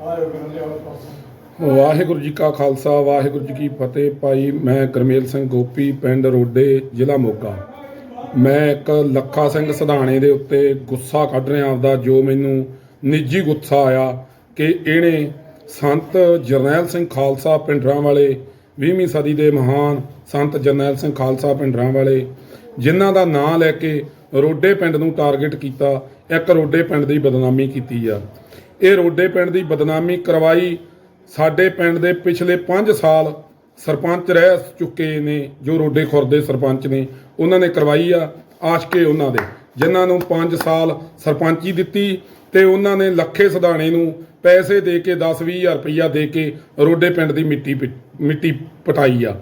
ਵਾਹਿਗੁਰੂ ਜੀ ਕਾ ਖਾਲਸਾ, ਵਾਹਿਗੁਰੂ ਜੀ ਕੀ ਫਤਿਹ। ਭਾਈ, ਮੈਂ ਕਰਮੇਲ ਸਿੰਘ ਗੋਪੀ, ਪਿੰਡ ਰੋਡੇ, ਜ਼ਿਲ੍ਹਾ ਮੋਗਾ। ਮੈਂ ਇੱਕ ਲੱਖਾ ਸਿੰਘ ਸਧਾਣੇ ਦੇ ਉੱਤੇ ਗੁੱਸਾ ਕੱਢ ਰਿਹਾ ਆਪਦਾ, ਜੋ ਮੈਨੂੰ ਨਿੱਜੀ ਗੁੱਸਾ ਆਇਆ ਕਿ ਇਹਨੇ ਸੰਤ ਜਰਨੈਲ ਸਿੰਘ ਖਾਲਸਾ ਪਿੰਡਰਾਂ ਵਾਲੇ 20ਵੀਂ ਸਦੀ ਦੇ ਮਹਾਨ ਸੰਤ ਜਰਨੈਲ ਸਿੰਘ ਖਾਲਸਾ ਪਿੰਡਰਾਂ ਵਾਲੇ, ਜਿਨ੍ਹਾਂ ਦਾ ਨਾਂ ਲੈ ਕੇ ਰੋਡੇ ਪਿੰਡ ਨੂੰ ਟਾਰਗੇਟ ਕੀਤਾ, ਇੱਕ ਰੋਡੇ ਪਿੰਡ ਦੀ ਬਦਨਾਮੀ ਕੀਤੀ ਆ। ਇਹ ਰੋਡੇ ਪਿੰਡ ਦੀ ਬਦਨਾਮੀ ਕਰਵਾਈ ਸਾਡੇ ਪਿੰਡ ਦੇ ਪਿਛਲੇ 5 ਸਾਲ ਸਰਪੰਚ ਰਹਿ ਚੁੱਕੇ ਨੇ, ਜੋ ਰੋਡੇ ਖੁਰਦੇ ਸਰਪੰਚ ਨੇ, ਉਹਨਾਂ ਨੇ ਕਰਵਾਈ ਆ, ਆਸ਼ਕੇ ਉਹਨਾਂ ਦੇ, ਜਿਨ੍ਹਾਂ ਨੂੰ 5 ਸਾਲ ਸਰਪੰਚੀ ਦਿੱਤੀ ਤੇ ਉਹਨਾਂ ਨੇ ਲੱਖੇ ਸਦਾਣੇ ਨੂੰ ਪੈਸੇ ਦੇ ਕੇ 10-20 ਹਜ਼ਾਰ ਰੁਪਈਆ ਦੇ ਕੇ ਰੋਡੇ ਪਿੰਡ ਦੀ ਮਿੱਟੀ ਪਿ- ਮਿੱਟੀ ਪਟਾਈ ਆ।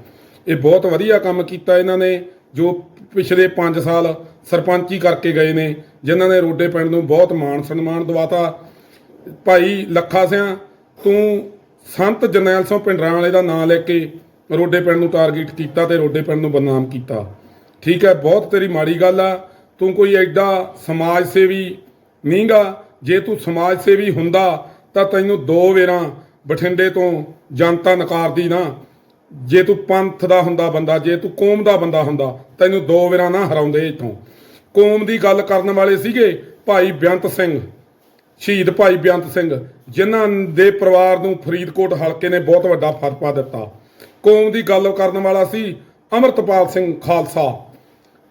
ਇਹ ਬਹੁਤ ਵਧੀਆ ਕੰਮ ਕੀਤਾ ਇਹਨਾਂ ਨੇ, ਜੋ ਪਿਛਲੇ 5 ਸਾਲ ਸਰਪੰਚੀ ਕਰਕੇ ਗਏ ਨੇ, ਜਿਨ੍ਹਾਂ ਨੇ ਰੋਡੇ ਪਿੰਡ ਨੂੰ ਬਹੁਤ ਮਾਣ ਸਨਮਾਨ ਦਵਾਤਾ। ਭਾਈ ਲੱਖਾ ਸਿਆਂ, ਤੂੰ ਸੰਤ ਜਰਨੈਲ ਸਿੰਘ ਪਿੰਡਰਾਂ ਵਾਲੇ ਦਾ ਨਾਂ ਲੈ ਕੇ ਰੋਡੇ ਪਿੰਡ ਨੂੰ ਟਾਰਗੇਟ ਕੀਤਾ ਤੇ ਰੋਡੇ ਪਿੰਡ ਨੂੰ ਬਦਨਾਮ ਕੀਤਾ। ਠੀਕ ਹੈ, ਬਹੁਤ ਤੇਰੀ ਮਾੜੀ ਗੱਲ ਆ। ਤੂੰ ਕੋਈ ਐਡਾ ਸਮਾਜ ਸੇਵੀ ਨਹੀਂਗਾ। ਜੇ ਤੂੰ ਸਮਾਜ ਸੇਵੀ ਹੁੰਦਾ ਤਾਂ ਤੈਨੂੰ ਦੋ ਵੇਰਾਂ ਬਠਿੰਡੇ ਤੋਂ ਜਨਤਾ ਨਕਾਰਦੀ ਨਾ। ਜੇ ਤੂੰ ਪੰਥ ਦਾ ਹੁੰਦਾ ਬੰਦਾ, ਜੇ ਤੂੰ ਕੌਮ ਦਾ ਬੰਦਾ ਹੁੰਦਾ, ਤੈਨੂੰ ਦੋ ਵੇਰਾਂ ਨਾ ਹਰਾਉਂਦੇ ਇਥੋਂ। ਕੌਮ ਦੀ ਗੱਲ ਕਰਨ ਵਾਲੇ ਸੀਗੇ ਭਾਈ ਬੇਅੰਤ ਸਿੰਘ, ਸ਼ਹੀਦ ਭਾਈ ਬੇਅੰਤ ਸਿੰਘ, ਜਿਨ੍ਹਾਂ ਦੇ ਪਰਿਵਾਰ ਨੂੰ ਫਰੀਦਕੋਟ ਹਲਕੇ ਨੇ ਬਹੁਤ ਵੱਡਾ ਫਤਵਾ ਦਿੱਤਾ। ਕੌਮ ਦੀ ਗੱਲ ਕਰਨ ਵਾਲਾ ਸੀ ਅਮਰਤਪਾਲ ਸਿੰਘ ਖਾਲਸਾ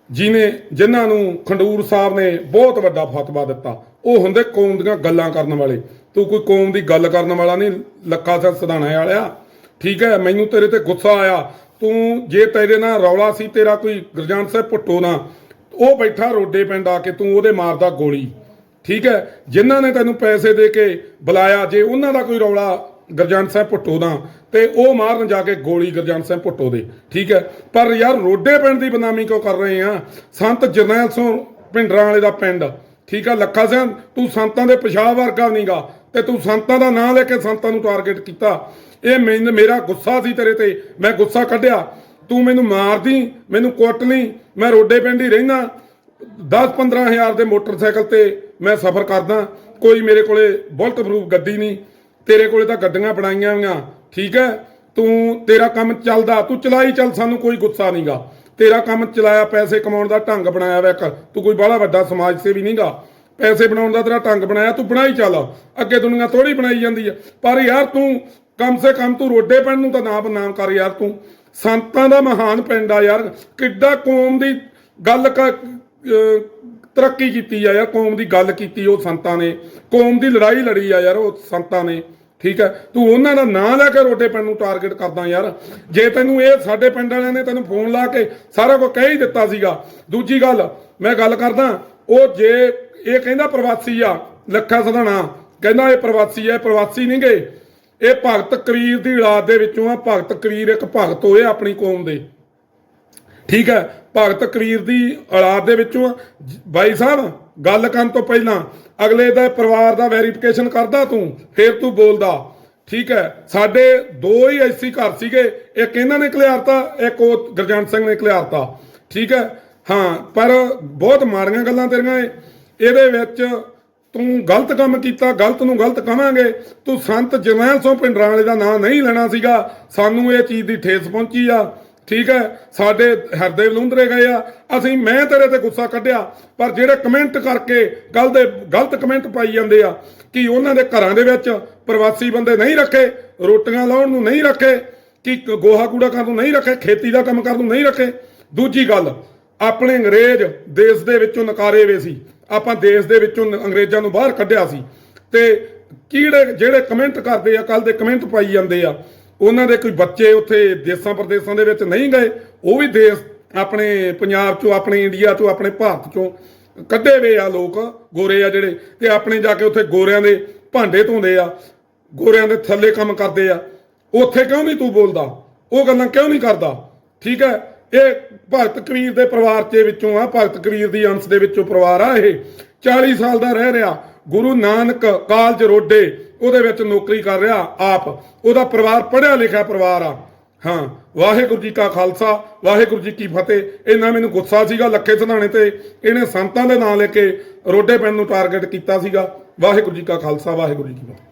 ਜਿਨੇ ਜਿਨ੍ਹਾਂ ਨੂੰ ਖੰਡੂਰ ਸਾਹਿਬ ਨੇ ਬਹੁਤ ਵੱਡਾ ਫਤਵਾ ਦਿੱਤਾ। ਉਹ ਹੁੰਦੇ ਕੌਮ ਦੀਆਂ ਗੱਲਾਂ ਕਰਨ ਵਾਲੇ। ਤੂੰ ਕੋਈ ਕੌਮ ਦੀ ਗੱਲ ਕਰਨ ਵਾਲਾ ਨਹੀਂ, ਲੱਖਾ ਸਿੰਘ ਸਧਾਣਾ ਵਾਲਿਆ। ਠੀਕ ਹੈ, ਮੈਨੂੰ ਤੇਰੇ ਤੇ ਗੁੱਸਾ ਆਇਆ। ਤੂੰ ਜੇ ਤੇਰੇ ਨਾਲ ਰੌਲਾ ਸੀ, ਤੇਰਾ ਕੋਈ ਗੁਰਜਾਨ ਸਾਹਿਬ ਭੁੱਟੋ ਨਾ। ਉਹ ਬੈਠਾ ਰੋਡੇ ਪਿੰਡ ਆ ਕੇ, ਤੂੰ ਉਹਦੇ ਮਾਰਦਾ ਗੋਲੀ। ਠੀਕ ਹੈ, ਜਿਨ੍ਹਾਂ ਨੇ ਤੈਨੂੰ ਪੈਸੇ ਦੇ ਕੇ ਬੁਲਾਇਆ, ਜੇ ਉਹਨਾਂ ਦਾ ਕੋਈ ਰੌਲਾ ਗੁਰਜੰਟ ਸਾਹਿਬ ਭੁੱਟੋ ਦਾ ਤੇ ਉਹ ਮਾਰਨ ਜਾ ਕੇ ਗੋਲੀ ਗੁਰਜੰਟ ਸਾਹਿਬ ਭੁੱਟੋ ਦੇ। ਠੀਕ ਹੈ, ਪਰ ਯਾਰ ਰੋਡੇ ਪਿੰਡ ਦੀ ਬਦਨਾਮੀ ਕਿਉਂ ਕਰ ਰਹੇ ਆ? ਸੰਤ ਜਰਨੈਲ ਸਿੰਘ ਪਿੰਡਰਾਂ ਵਾਲੇ ਦਾ ਪਿੰਡ। ਠੀਕ ਆ ਲੱਖਾ ਸਿੰਘ, ਤੂੰ ਸੰਤਾਂ ਦੇ ਪਿਸ਼ਾਬ ਵਰਗਾ ਨਹੀਂਗਾ ਤੇ ਤੂੰ ਸੰਤਾਂ ਦਾ ਨਾਂ ਲੈ ਕੇ ਸੰਤਾਂ ਨੂੰ ਟਾਰਗੇਟ ਕੀਤਾ। ਇਹ ਮੈਨੂੰ, ਮੇਰਾ ਗੁੱਸਾ ਸੀ ਤੇਰੇ ਤੇ। ਮੈਂ ਗੁੱਸਾ ਕੱਢਿਆ। ਤੂੰ ਮੈਨੂੰ ਮਾਰਦੀ, ਮੈਨੂੰ ਕੁੱਟ ਲਈ। ਮੈਂ ਰੋਡੇ ਪਿੰਡ ਹੀ ਰਹਿਣਾ 10-15 ਹਜ਼ਾਰ ਦੇ ਮੋਟਰਸਾਈਕਲ ਤੇ ਮੈਂ ਸਫ਼ਰ ਕਰਦਾ। ਕੋਈ ਮੇਰੇ ਕੋਲੇ ਬੁਲਟ ਪ੍ਰੂਫ ਗੱਡੀ ਨਹੀਂ। ਤੇਰੇ ਕੋਲੇ ਤਾਂ ਗੱਡੀਆਂ ਬਣਾਈਆਂ ਹੋਈਆਂ। ਠੀਕ ਹੈ? ਤੂੰ, ਤੇਰਾ ਕੰਮ ਚੱਲਦਾ। ਤੂੰ ਚਲਾਈ ਚੱਲ, ਸਾਨੂੰ ਕੋਈ ਗੁੱਸਾ ਨਹੀਂਗਾ ਤੇਰਾ ਕੰਮ ਚਲਾਇਆ, ਪੈਸੇ ਕਮਾਉਣ ਦਾ ਢੰਗ ਬਣਾਇਆ ਵਾ ਇੱਕ। ਤੂੰ ਕੋਈ ਬਾਹਲਾ ਵੱਡਾ ਸਮਾਜ ਸੇਵੀ ਨਹੀਂਗਾ ਪੈਸੇ ਬਣਾਉਣ ਦਾ ਤੇਰਾ ਢੰਗ ਬਣਾਇਆ। ਤੂੰ ਬਣਾਈ ਚੱਲ। ਅੱਗੇ ਦੁਨੀਆ ਥੋੜੀ ਬਣਾਈ ਜਾਂਦੀ ਹੈ ਪਰ ਯਾਰ ਤੂੰ ਕਮ ਸੇ ਕਮ ਤੂੰ ਰੋਡੇ ਪਿੰਡ ਨੂੰ ਤਾਂ ਨਾ ਬਦਨਾਮ ਕਰ ਯਾਰ ਤੂੰ। ਸੰਤਾਂ ਦਾ ਮਹਾਨ ਪਿੰਡ ਆ ਯਾਰ। ਕਿੱਡਾ ਕੌਮ ਦੀ ਗੱਲ ਕ ਤਰੱਕੀ ਕੀਤੀ ਆ ਯਾਰ। ਕੌਮ ਦੀ ਗੱਲ ਕੀਤੀ ਉਹ ਸੰਤਾਂ ਨੇ। ਕੌਮ ਦੀ ਲੜਾਈ ਲੜੀ ਆ ਯਾਰ ਉਹ ਸੰਤਾਂ ਨੇ। ਠੀਕ ਹੈ? ਤੂੰ ਉਹਨਾਂ ਦਾ ਨਾਂ ਲੈ ਕੇ ਰੋਡੇ ਪਿੰਡ ਨੂੰ ਟਾਰਗੇਟ ਕਰਦਾ ਯਾਰ। ਜੇ ਤੈਨੂੰ ਇਹ ਸਾਡੇ ਪਿੰਡ ਵਾਲਿਆਂ ਨੇ ਤੈਨੂੰ ਫੋਨ ਲਾ ਕੇ ਸਾਰਾ ਕੁਝ ਕਹਿ ਹੀ ਦਿੱਤਾ ਸੀਗਾ। ਦੂਜੀ ਗੱਲ, ਮੈਂ ਗੱਲ ਕਰਦਾ, ਉਹ ਜੇ ਇਹ ਕਹਿੰਦਾ ਪ੍ਰਵਾਸੀ ਆ, ਲੱਖਾ ਸਧਾਣਾ। ਕਹਿੰਦਾ ਇਹ ਪ੍ਰਵਾਸੀ ਆ, ਇਹ ਪ੍ਰਵਾਸੀ ਨਹੀਂ ਗਏ ਇਹ ਭਗਤ ਕਰੀਰ ਦੀ ਔਲਾਦ ਦੇ ਵਿੱਚੋਂ ਆ, ਭਗਤ ਕਬੀਰ ਇੱਕ ਭਗਤ ਹੋਏ ਆਪਣੀ ਕੌਮ ਦੇ। ਠੀਕ ਹੈ, ਭਗਤ ਕਬੀਰ ਦੀ ਔਲਾਦ ਦੇ ਵਿੱਚੋਂ ਬਾਈ ਸਾਹਿਬ, ਗੱਲ ਕਰਨ ਤੋਂ ਪਹਿਲਾਂ ਅਗਲੇ ਦਾ ਪਰਿਵਾਰ ਦਾ ਵੈਰੀਫਿਕੇਸ਼ਨ ਕਰਦਾ ਤੂੰ, ਫਿਰ ਤੂੰ ਬੋਲਦਾ। ਠੀਕ ਹੈ, ਸਾਡੇ ਦੋ ਹੀ ਐਸੀ ਘਰ ਸੀਗੇ, ਇੱਕ ਇਹਨਾਂ ਨੇ ਘਲਿਆਰਤਾ ਇੱਕ ਉਹ ਗੁਰਜੰਟ ਸਿੰਘ ਨੇ ਘਲਿਆਰਤਾ ਠੀਕ ਹੈ, ਹਾਂ, ਪਰ ਬਹੁਤ ਮਾੜੀਆਂ ਗੱਲਾਂ ਤੇਰੀਆਂ ਇਹ। ਇਹਦੇ ਵਿੱਚ ਤੂੰ ਗਲਤ ਕੰਮ ਕੀਤਾ, ਗਲਤ ਨੂੰ ਗਲਤ ਕਵਾਂਗੇ ਤੂੰ ਸੰਤ ਜਰਨੈਲ ਸਿੰਘ ਪਿੰਡਰਾਂ ਵਾਲੇ ਦਾ ਨਾਂ ਨਹੀਂ ਲੈਣਾ ਸੀਗਾ। ਸਾਨੂੰ ਇਹ ਚੀਜ਼ ਦੀ ਠੇਸ ਪਹੁੰਚੀ ਆ। ਠੀਕ ਹੈ, ਸਾਡੇ ਹਿਰਦੇ ਵਲੂੰਦਰੇ ਗਏ ਆ। ਅਸੀਂ, ਮੈਂ ਤੇਰੇ ਤੇ ਗੁੱਸਾ ਕੱਢਿਆ, ਪਰ ਜਿਹੜੇ ਕਮੈਂਟ ਕਰਕੇ ਗੱਲ ਦੇ, ਗਲਤ ਕਮੈਂਟ ਪਾਈ ਜਾਂਦੇ ਆ, ਕਿ ਉਹਨਾਂ ਦੇ ਘਰਾਂ ਦੇ ਵਿੱਚ ਪ੍ਰਵਾਸੀ ਬੰਦੇ ਨਹੀਂ ਰੱਖੇ, ਰੋਟੀਆਂ ਲਾਉਣ ਨੂੰ ਨਹੀਂ ਰੱਖੇ, ਕਿ ਗੋਹਾ ਕੂੜਾ ਕਰਨ ਨੂੰ ਨਹੀਂ ਰੱਖੇ, ਖੇਤੀ ਦਾ ਕੰਮ ਕਰਨ ਨੂੰ ਨਹੀਂ ਰੱਖੇ? ਦੂਜੀ ਗੱਲ, ਆਪਣੇ ਅੰਗਰੇਜ਼ ਦੇਸ਼ ਦੇ ਵਿੱਚੋਂ ਨਕਾਰੇ ਵੇ ਸੀ। ਆਪਾਂ ਦੇਸ਼ ਦੇ ਵਿੱਚੋਂ ਅੰਗਰੇਜ਼ਾਂ ਨੂੰ ਬਾਹਰ ਕੱਢਿਆ ਸੀ। ਤੇ ਕਿਹੜੇ ਜਿਹੜੇ ਕਮੈਂਟ ਕਰਦੇ ਆ ਕੱਲ ਦੇ ਕਮੈਂਟ ਪਾਈ ਜਾਂਦੇ ਆ, ਉਹਨਾਂ ਦੇ ਕੋਈ ਬੱਚੇ ਉੱਥੇ ਦੇਸਾਂ ਪ੍ਰਦੇਸਾਂ ਦੇ ਵਿੱਚ ਨਹੀਂ ਗਏ, ਉਹ ਵੀ ਦੇਸ਼ ਆਪਣੇ ਪੰਜਾਬ ਚੋਂ, ਆਪਣੇ ਇੰਡੀਆ ਚੋਂ, ਆਪਣੇ ਭਾਰਤ ਚੋਂ ਕੱਢੇ ਵੇ ਆ ਲੋਕ, ਗੋਰੇ ਆ ਜਿਹੜੇ, ਤੇ ਆਪਣੇ ਜਾ ਕੇ ਉੱਥੇ ਗੋਰਿਆਂ ਦੇ ਭਾਂਡੇ ਧੋਂਦੇ ਆ, ਗੋਰਿਆਂ ਦੇ ਥੱਲੇ ਕੰਮ ਕਰਦੇ ਆ। ਉੱਥੇ ਕਿਉਂ ਨਹੀਂ ਤੂੰ ਬੋਲਦਾ? ਉਹ ਗੱਲਾਂ ਕਿਉਂ ਨਹੀਂ ਕਰਦਾ? ਠੀਕ ਹੈ? ਇਹ ਭਗਤ ਕਬੀਰ ਦੇ ਪਰਿਵਾਰ ਦੇ ਵਿੱਚੋਂ ਆ, ਭਗਤ ਕਬੀਰ ਦੀ ਅੰਸ਼ ਦੇ ਵਿੱਚੋਂ ਪਰਿਵਾਰ ਆ ਇਹ। 40 ਸਾਲ ਦਾ ਰਹਿ ਰਿਹਾ, ਗੁਰੂ ਨਾਨਕ ਕਾਲਜ ਰੋਡੇ, ਉਹਦੇ ਵਿੱਚ ਨੌਕਰੀ ਕਰ ਰਿਹਾ ਆਪ। ਉਹਦਾ ਪਰਿਵਾਰ ਪੜ੍ਹਿਆ ਲਿਖਿਆ ਪਰਿਵਾਰ ਆ। ਹਾਂ, ਵਾਹਿਗੁਰੂ ਜੀ ਕਾ ਖਾਲਸਾ, ਵਾਹਿਗੁਰੂ ਜੀ ਕੀ ਫਤਿਹ। ਇਹਨਾਂ ਮੈਨੂੰ ਗੁੱਸਾ ਸੀਗਾ ਲੱਖੇ ਸਧਾਣੇ ਤੇ। ਇਹਨੇ ਸੰਤਾਂ ਦੇ ਨਾਂ ਲੈ ਕੇ ਰੋਡੇ ਪਿੰਡ ਨੂੰ ਟਾਰਗੇਟ ਕੀਤਾ ਸੀਗਾ। ਵਾਹਿਗੁਰੂ ਜੀ ਕਾ ਖਾਲਸਾ, ਵਾਹਿਗੁਰੂ ਜੀ ਕੀ ਫਤਿਹ।